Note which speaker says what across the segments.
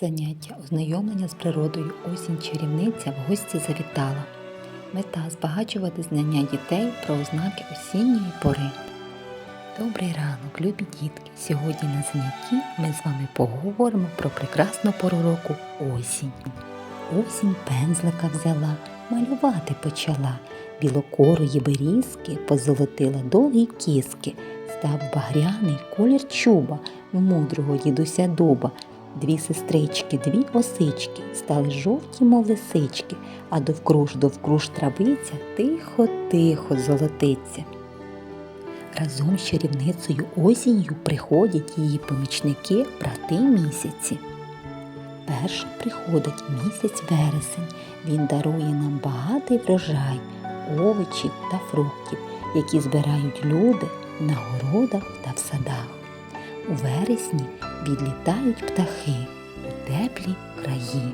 Speaker 1: Заняття ознайомлення з природою осінь чарівниця в гості завітала. Мета збагачувати знання дітей про ознаки осінньої пори. Добрий ранок, любі дітки! Сьогодні на занятті ми з вами поговоримо про прекрасну пору року осінь. Осінь пензлика взяла, малювати почала. Білокорої берізки позолотила довгі кіски, став багряний колір чуба в мудрого дідуся дуба. Дві сестрички, дві осички, стали жовті, мов лисички, а довкруж довкруж травиця тихо-тихо золотиться. Разом з чарівницею осінню приходять її помічники брати місяці. Першим приходить місяць вересень. Він дарує нам багатий врожай, овочів та фруктів, які збирають люди на городах та в садах. У вересні відлітають птахи у теплі краї.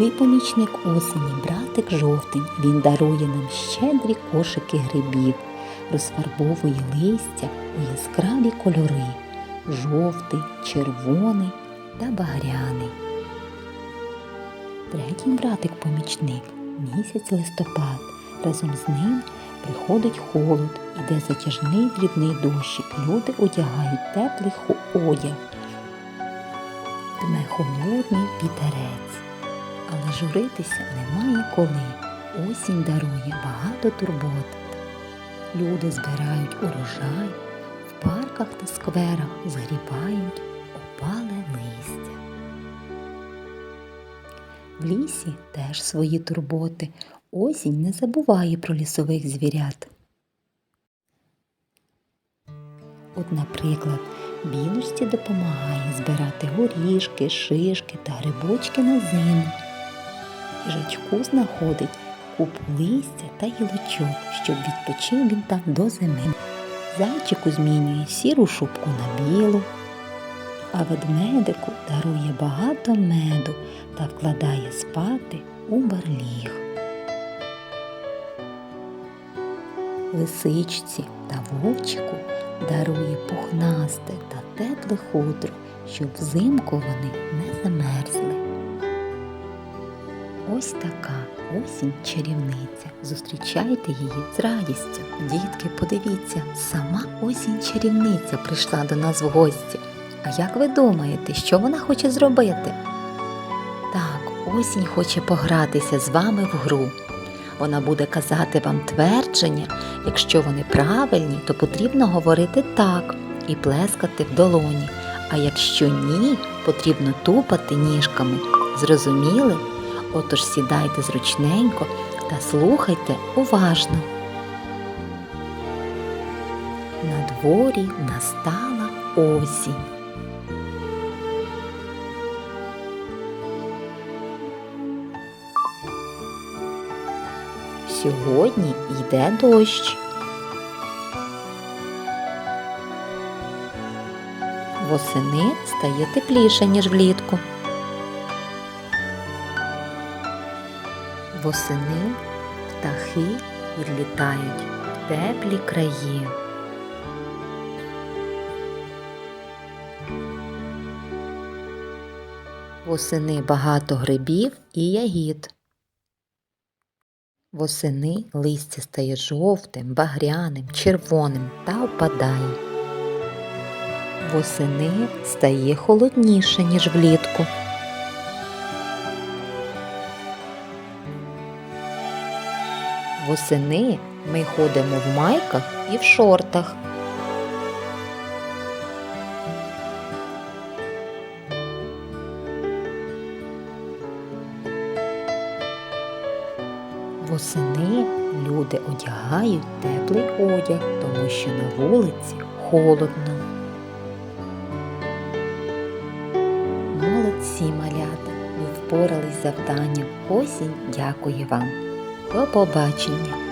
Speaker 1: Ой, помічник осені, братик жовтень, він дарує нам щедрі кошики грибів, розфарбовує листя у яскраві кольори жовтий, червоний та багряний. Третій братик-помічник місяць листопад. Разом з ним приходить холод, іде затяжний дрібний дощик. Люди одягають теплий одяг. Дме холодний вітерець. Але журитися немає коли. Осінь дарує багато турбот. Люди збирають урожай, в парках та скверах згрібають опале листя. В лісі теж свої турботи. Осінь не забуває про лісових звірят. От, наприклад, білочці допомагає збирати горішки, шишки та грибочки на зиму. Їжачку знаходить купу листя та гілочок, щоб відпочив він там до зими. Зайчику змінює сіру шубку на білу, а ведмедику дарує багато меду та вкладає спати у барліг. Лисичці та вовчику дарує пухнасте та тепле хутро, щоб взимку вони не замерзли. Ось така осінь чарівниця. Зустрічайте її з радістю. Дітки, подивіться, сама осінь чарівниця прийшла до нас в гості. А як ви думаєте, що вона хоче зробити? Так, осінь хоче погратися з вами в гру. Вона буде казати вам твердження. Якщо вони правильні, то потрібно говорити так і плескати в долоні. А якщо ні, потрібно тупати ніжками. Зрозуміли? Отож сідайте зручненько та слухайте уважно. На дворі настала осінь. Сьогодні йде дощ. Восени стає тепліше, ніж влітку. Восени птахи відлітають в теплі краї. Восени багато грибів і ягід. Восени листя стає жовтим, багряним, червоним та опадає. Восени стає холодніше, ніж влітку. Восени ми ходимо в майках і в шортах. Восени люди одягають теплий одяг, тому що на вулиці холодно. Молодці малята, ви впорались завданням. Осінь дякує вам. До побачення!